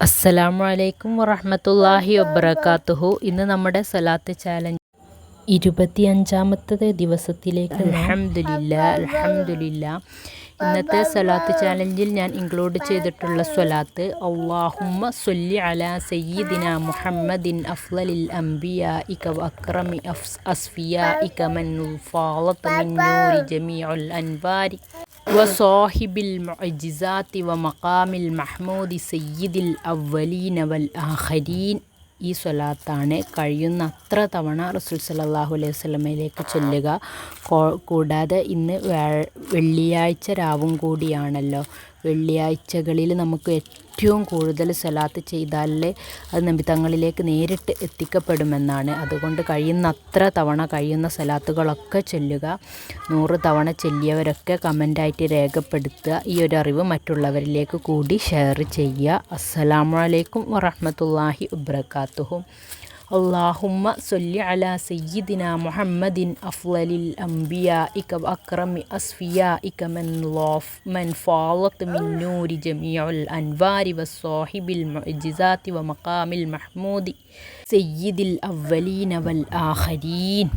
അസ്സലാമു അലൈക്കും വറഹമത്തല്ലാഹി വബർക്കാത്തുഹു ഇന്ന് നമ്മുടെ സലാത്ത് ചാലഞ്ച്. ഇരുപത്തിയഞ്ചാമത്തെ ദിവസത്തിലേക്ക് അലഹമില്ല അലഹമില്ല ഇന്നത്തെ സലാത്ത് ചാലഞ്ചിൽ ഞാൻ ഇൻക്ലൂഡ് ചെയ്തിട്ടുള്ള സ്വലാത്ത് അള്ളാഹുമ്മ സൊല്ലി അല സയ്യിദിന മുഹമ്മദിൻ അഫ്ലലിൽ അംബിയ ഇക അക്രമി അസ്ഫിയ ഇക മൻ ഫാളത്ത് മിന്നൂരി നൂരി ജമീഉൽ അൻവാരി. വസാഹിബിൽ വ വമഖാമിൽ മഹ്മൂദി സയ്യിദിൽ അവലീന വൽ ആഖരീൻ ഈ സ്വലാത്താണ് കഴിയുന്ന അത്ര തവണ റസൂൽ സലാഹു അലൈഹി വസ്ലമയിലേക്ക് ചൊല്ലുക. കൂടാതെ ഇന്ന് വെള്ളിയാഴ്ച രാവും കൂടിയാണല്ലോ. വെള്ളിയാഴ്ചകളിൽ നമുക്ക് ഏറ്റവും കൂടുതൽ സ്വലാത്ത് ചെയ്താലേ അത് നബി തങ്ങളിലേക്ക് നേരിട്ട് എത്തിക്കപ്പെടുമെന്നാണ്. അതുകൊണ്ട് കഴിയുന്നത്ര തവണ കഴിയുന്ന സ്വലാത്തുകളൊക്കെ ചൊല്ലുക നൂറ് തവണ ചൊല്ലിയവരൊക്കെ കമന്റായിട്ട് രേഖപ്പെടുത്തുക ഈ ഒരു അറിവ് മറ്റുള്ളവരിലേക്ക് കൂടി ഷെയർ ചെയ്യുക. അസ്സലാമലൈക്കും വറഹമത്തല്ലാഹി വബർക്കാത്തുഹു اللهم صل على سيدنا محمد أفضل الأنبياء وأكرم أصفيائك من من فاضت من نور جميع الأنوار والصاحب المعجزات ومقام المحمود سيد الأولين والآخرين.